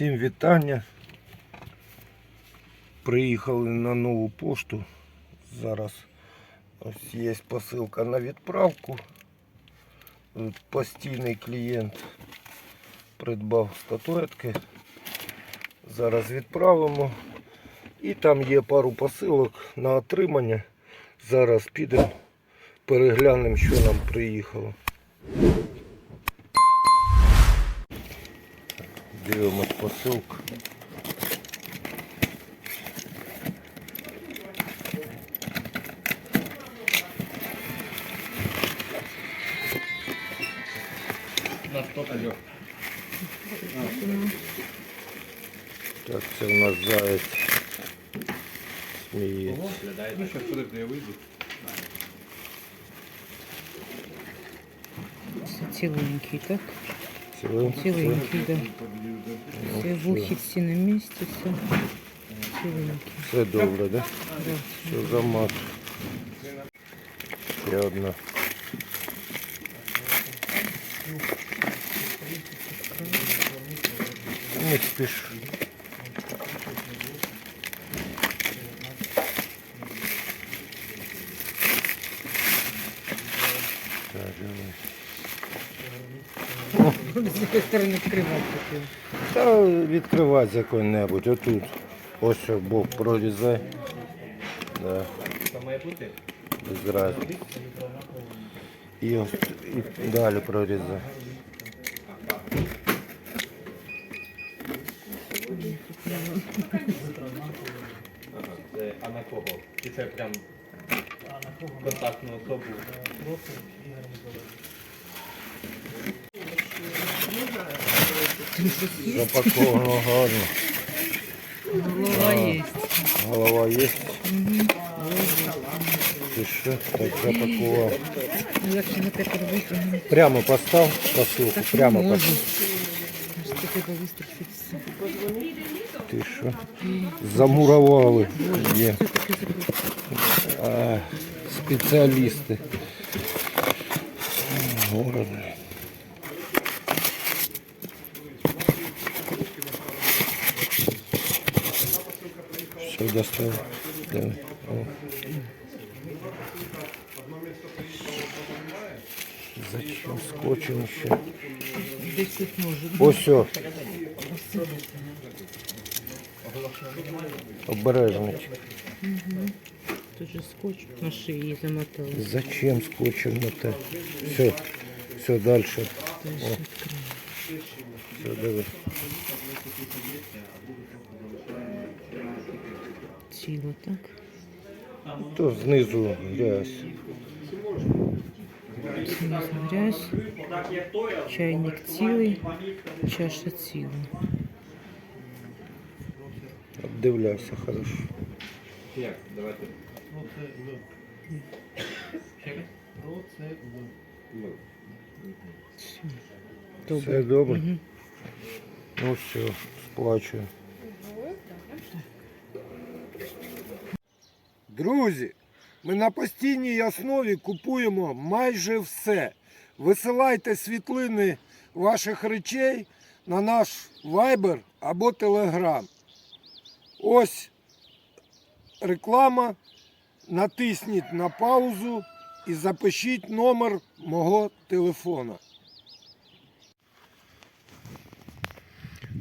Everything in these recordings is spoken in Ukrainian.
Всім вітання. Приїхали на нову пошту. Зараз ось є посилка на відправку. Постійний клієнт придбав статуетки. Зараз відправимо. І там є пару посилок на отримання. Зараз підемо, переглянемо, що нам приїхало. Дивимось посилку. На что пойдет? Так, це у нас заяць. Сміється. Ну сейчас подожди, я выйду. Ціленький, так? Ціленький. Ну, Все все. вухи всі на місці, все. Ціленький. Все добре, да? Да. Все за мат. Ще одна. Не спіш. Так, давай. З якої сторони відкривати хотів. Та відкривати який-небудь. Отут. Ось що бок прорізай. Да, Там має бути? без разниці. І ось і далі прорізай. А на кого? Чи це прям контактну особу? Запаковано гарно. Голова є. Голова є. Ти що? Так запакував. Ну, Як же на тепер? Прямо постав посилку, прямо не постав. Ти що? Замурували. Є. А, спеціалісти. Господи. Все достав. Давай. О. Зачем скотчем ще? Десь тут може. Ось все. Обережничок. Тут же скотч на шиї замотали. Зачем скотчем мотать? Все, все дальше. О. Все, давай. Ціло, так? То знизу грязь. Ціла грязь. Чайник цілий, чаша ціла. Обдивляйся хорошо. Як? Давайте. Все. Все добре. Мгм. Ну все, сплачую. Друзі, ми на постійній основі купуємо майже все. Висилайте світлини ваших речей на наш Viber або Telegram. Ось реклама. Натисніть на паузу і запишіть номер мого телефона.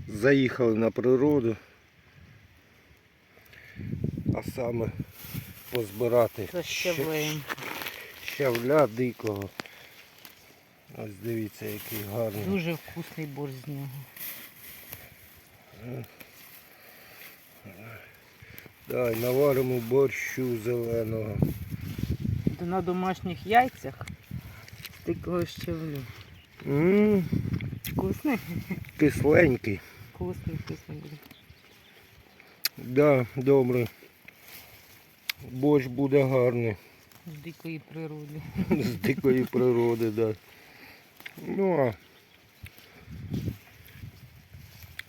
Заїхали на природу, а саме позбирати Защавляємо. щавля дикого. Ось дивіться, який гарний. Дуже вкусний борщ з нього. Дай, наваримо борщу зеленого. На домашніх яйцях з дикого щавлю. М, Вкусний? кисленький. Вкусний, вкусний. Да, добре. Борщ буде гарний. З дикої природи. З дикої природи, да. Ну а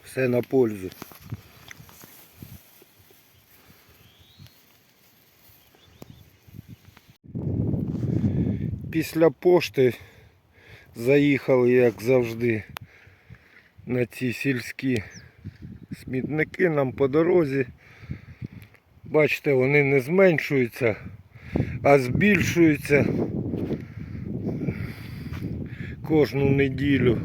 все на пользу. Після пошти заїхали, як завжди, на ці сільські Смітники нам по дорозі. Бачите, вони не зменшуються, а збільшуються кожну неділю.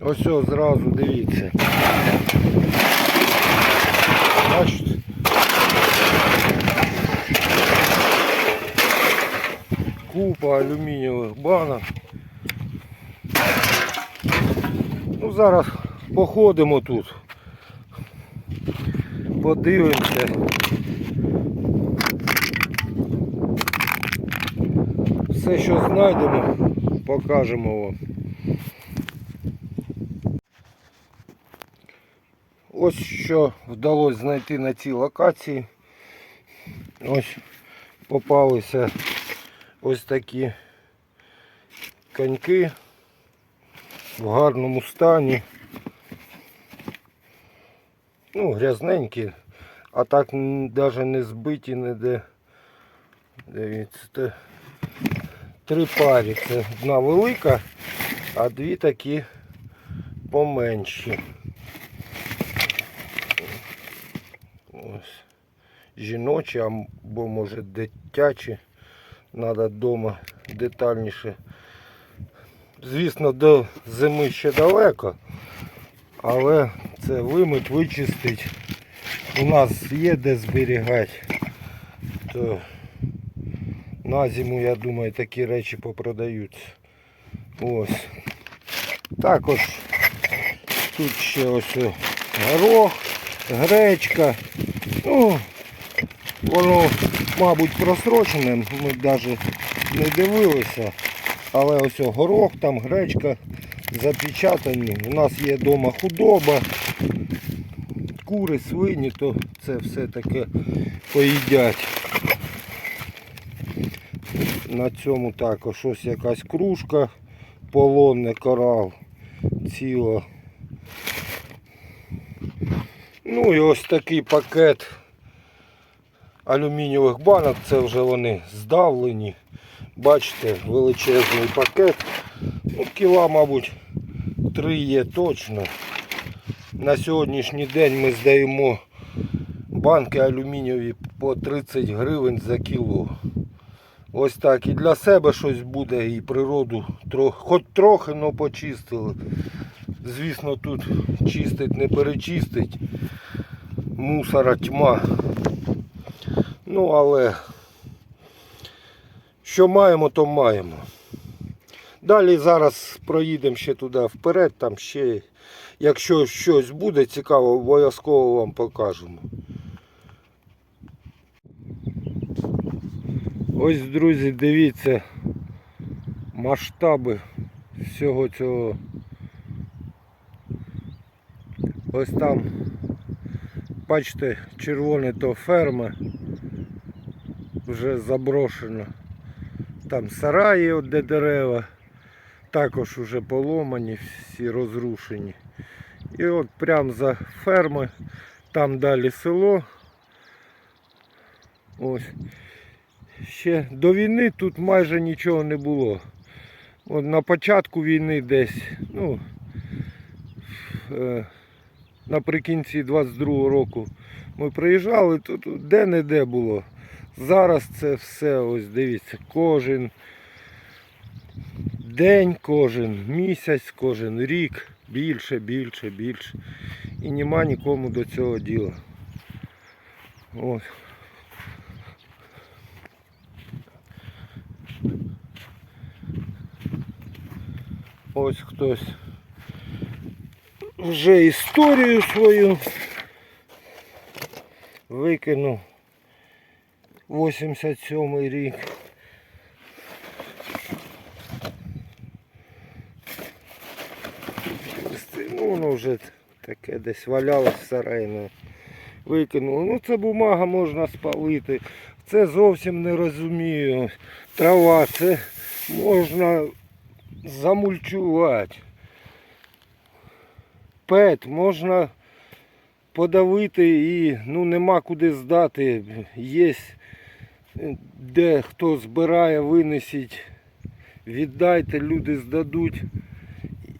Ось зразу дивіться. Бачите? Купа алюмінієвих банок. Ну зараз походимо тут. Подивимося. Все, що знайдемо, покажемо вам. Ось що вдалося знайти на цій локації. Ось попалися ось такі коньки в гарному стані. Ну, грязненькі, а так навіть не збиті ніде. Дивіться, це три парі. Це одна велика, а дві такі поменші. Ось. Жіночі або може дитячі. Треба вдома детальніше. Звісно, до зими ще далеко, але це вимить, вичистить. У нас є де зберігати. То на зиму, я думаю, такі речі попродаються. Ось. Також тут ще ось горох, гречка. Ну, воно, мабуть, просрочене, ми навіть не дивилися. Але ось горох, там гречка запечатані. У нас є вдома худоба, кури, свині, то це все таке поїдять. На цьому також ось якась кружка, полонне корал ціла. Ну і ось такий пакет алюмінієвих банок, це вже вони здавлені. Бачите, величезний пакет. Ну, кіла, мабуть, три є точно. На сьогоднішній день ми здаємо банки алюмінієві по 30 гривень за кіло. Ось так. І для себе щось буде, і природу трохи, хоч трохи, але почистили. Звісно, тут чистить, не перечистить. Мусора тьма. Ну, але що маємо, то маємо. Далі зараз проїдемо ще туди вперед, там ще, якщо щось буде цікаво, обов'язково вам покажемо. Ось, друзі, дивіться масштаби всього цього. Ось там, бачите, червоне то ферма вже заброшена. Там сараї, де дерева, також вже поломані, всі розрушені. І от прямо за ферми, там далі село. Ось. Ще до війни тут майже нічого не було. От на початку війни десь, ну, е, наприкінці 22-го року ми приїжджали, тут де-не-де було. Зараз це все, ось дивіться, кожен день, кожен місяць, кожен рік більше, більше, більше. І нема нікому до цього діла. Ось. Ось хтось вже історію свою викинув. 87 рік. Ну, воно вже таке десь валялось ну, Викинуло. Ну це бумага можна спалити. Це зовсім не розумію. Трава, це можна замульчувати. Пет можна подавити і ну, нема куди здати. Є де хто збирає, винесіть, віддайте, люди здадуть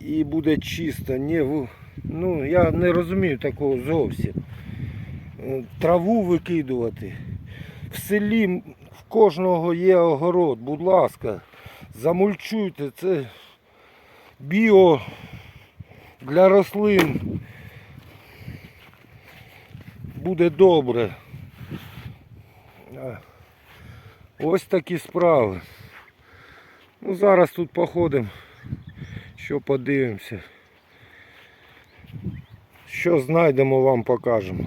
і буде чисто. Ні, Ну, я не розумію такого зовсім. Е, Траву викидувати. В селі в кожного є огород, будь ласка, замульчуйте, це біо для рослин. Буде добре. Ось такі справи. Ну, зараз тут походимо, що подивимося. Що знайдемо, вам покажемо.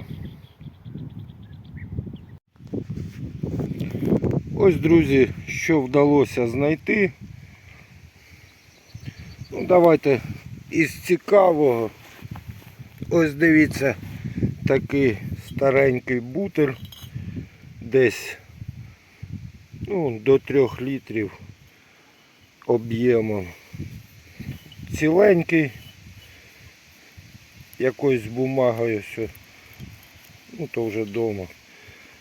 Ось, друзі, що вдалося знайти. Ну, давайте із цікавого. Ось дивіться, такий старенький бутер. Десь ну, до 3 літрів об'ємом. Ціленький, якоюсь бумагою все. Ну то вже вдома.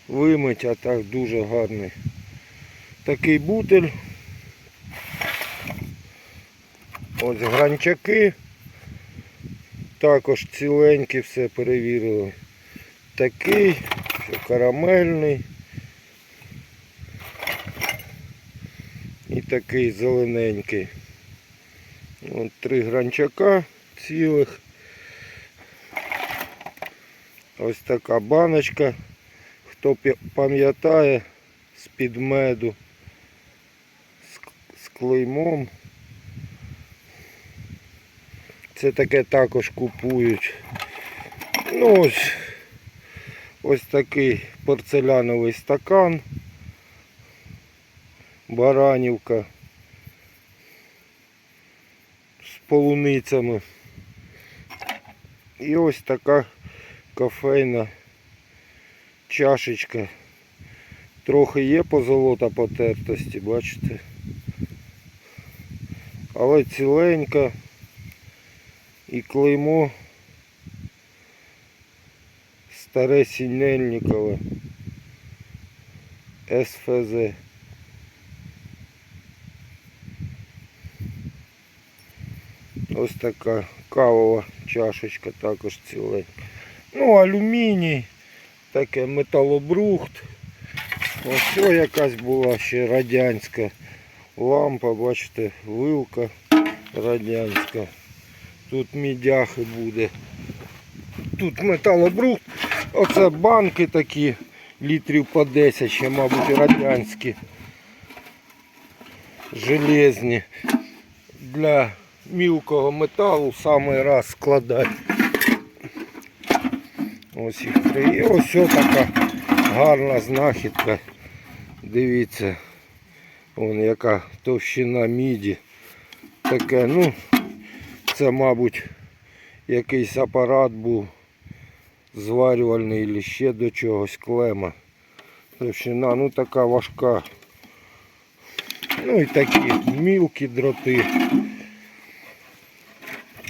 Вимить, а так дуже гарний. Такий бутель. Ось гранчаки. Також ціленькі все перевірили. Такий, карамельний. І такий зелененький. От три гранчака цілих. Ось така баночка. Хто пам'ятає з-під меду з, клеймом. Це таке також купують. Ну ось, ось такий порцеляновий стакан. Баранівка з полуницями. І ось така кофейна чашечка. Трохи є позолота потертості, бачите. Але ціленька і клеймо старе сінельникове СФЗ. Ось така кавова чашечка також ціленька. Ну, алюміній, таке металобрухт. Ось якась була ще радянська лампа, бачите, вилка радянська. Тут мідяхи буде. Тут металобрухт. Оце банки такі, літрів по 10, ще, мабуть, радянські. Железні. Для мілкого металу саме раз складати. Ось їх три. І ось така гарна знахідка. Дивіться, вон яка товщина міді. Таке, ну, це, мабуть, якийсь апарат був зварювальний або ще до чогось клема. Товщина, ну така важка. Ну і такі мілкі дроти.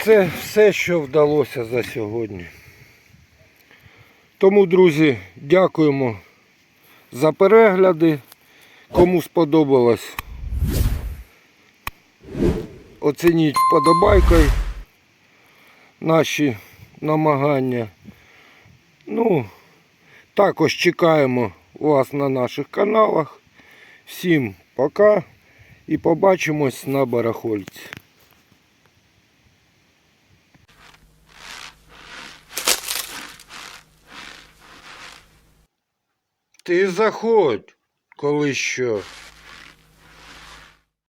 Це все, що вдалося за сьогодні. Тому, друзі, дякуємо за перегляди. Кому сподобалось, оцініть вподобайкою наші намагання. Ну, також чекаємо вас на наших каналах. Всім пока і побачимось на барахольці. Ти заходь, коли що.